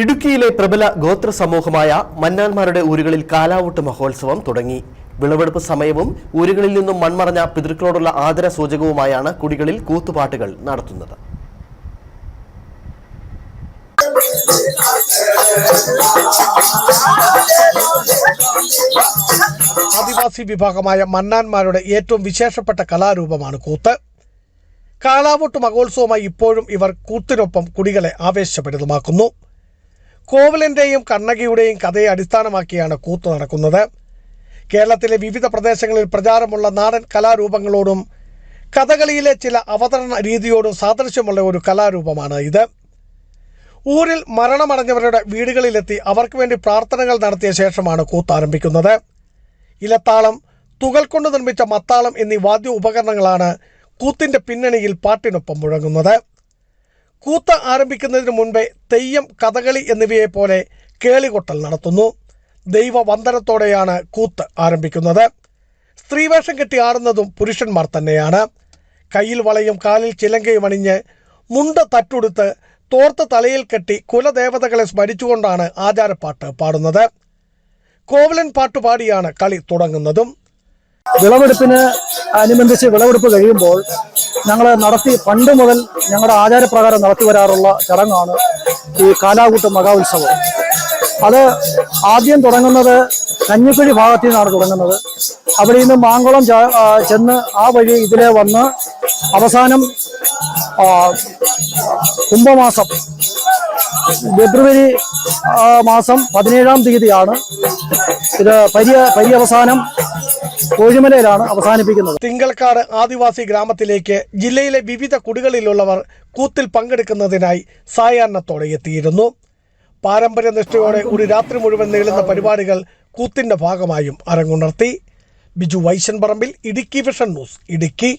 ഇടുക്കിയിലെ പ്രബല ഗോത്ര സമൂഹമായ മന്നാന്മാരുടെ ഊരുകളിൽ കാലാവൂട്ട് മഹോത്സവം തുടങ്ങി. വിളവെടുപ്പ് സമയവും ഊരുകളിൽ നിന്നും മൺമറഞ്ഞ പിതൃക്കളോടുള്ള ആദര സൂചകവുമായാണ് കുടികളിൽ കൂത്തുപാട്ടുകൾ നടത്തുന്നത്. ആദിവാസി വിഭാഗമായ മന്നാന്മാരുടെ ഏറ്റവും വിശേഷപ്പെട്ട കലാരൂപമാണ് കൂത്ത്. കാളാവൂട്ട് മഹോത്സവമായി ഇപ്പോഴും ഇവർ കൂത്തിനൊപ്പം കുടികളെ ആവേശഭരിതമാക്കുന്നു. കോവലന്റെയും കണ്ണകിയുടെയും കഥയെ അടിസ്ഥാനമാക്കിയാണ് കൂത്ത് നടക്കുന്നത്. കേരളത്തിലെ വിവിധ പ്രദേശങ്ങളിൽ പ്രചാരമുള്ള നാടൻ കലാരൂപങ്ങളോടും കഥകളിയിലെ ചില അവതരണ രീതിയോടും സാദൃശ്യമുള്ള ഒരു കലാരൂപമാണ് ഇത്. ഊരിൽ മരണമടഞ്ഞവരുടെ വീടുകളിലെത്തി അവർക്ക് വേണ്ടി പ്രാർത്ഥനകൾ നടത്തിയ ശേഷമാണ് കൂത്ത് ആരംഭിക്കുന്നത്. ഇലത്താളം തുകൽ കൊണ്ട് നിർമ്മിച്ച മത്താളം എന്നീ വാദ്യ ഉപകരണങ്ങളാണ് കൂത്തിന്റെ പിന്നണിയിൽ പാട്ടിനൊപ്പം മുഴങ്ങുന്നത്. കൂത്ത് ആരംഭിക്കുന്നതിന് മുൻപേ തെയ്യം കഥകളി എന്നിവയെ പോലെ കേളികൊട്ടൽ നടത്തുന്നു. ദൈവ വന്ദനത്തോടെയാണ് കൂത്ത് ആരംഭിക്കുന്നത്. സ്ത്രീവേഷം കെട്ടി ആടുന്നതും പുരുഷന്മാർ തന്നെയാണ്. കയ്യിൽ വളയും കാലിൽ ചിലങ്കയും അണിഞ്ഞ് മുണ്ട തട്ടുടുത്ത് തോർത്ത് തലയിൽ കെട്ടി കുലദേവതകളെ സ്മരിച്ചുകൊണ്ടാണ് ആചാരപ്പാട്ട് പാടുന്നത്. കോവലൻ പാട്ടുപാടിയാണ് കളി തുടങ്ങുന്നതും. വിളവെടുപ്പിന് അനുബന്ധിച്ച് വിളവെടുപ്പ് കഴിയുമ്പോൾ ഞങ്ങൾ നടത്തി പണ്ട് മുതൽ ഞങ്ങളുടെ ആചാരപ്രകാരം നടത്തി വരാറുള്ള ചടങ്ങാണ് ഈ കാലാകൂട്ട് മഹാത്സവം അത് ആദ്യം തുടങ്ങുന്നത് കഞ്ഞിക്കുഴി ഭാഗത്തു നിന്നാണ് തുടങ്ങുന്നത്. അവിടെ നിന്ന് മാങ്കുളം ചെന്ന് ആ വഴി ഇതിലെ വന്ന് അവസാനം കുംഭമാസം ഫെബ്രുവരി മാസം പതിനേഴാം തീയതിയാണ്. ഇത് പര്യ പര്യവസാനം കോഴിമലയിലാണ് അവസാനിപ്പിക്കുന്നത്. തിങ്കൾക്കാട് ആദിവാസി ഗ്രാമത്തിലേക്ക് ജില്ലയിലെ വിവിധ കുടികളിലുള്ളവർ കൂത്തിൽ പങ്കെടുക്കുന്നതിനായി സായാഹ്നത്തോടെ എത്തിയിരുന്നു. പാരമ്പര്യ നിഷ്ഠയോടെ ഒരു രാത്രി മുഴുവൻ നീളുന്ന പരിപാടികൾ കൂത്തിന്റെ ഭാഗമായും അരങ്ങുണർത്തി. Biju Vaishan Parambil Idukki vision news Idukki.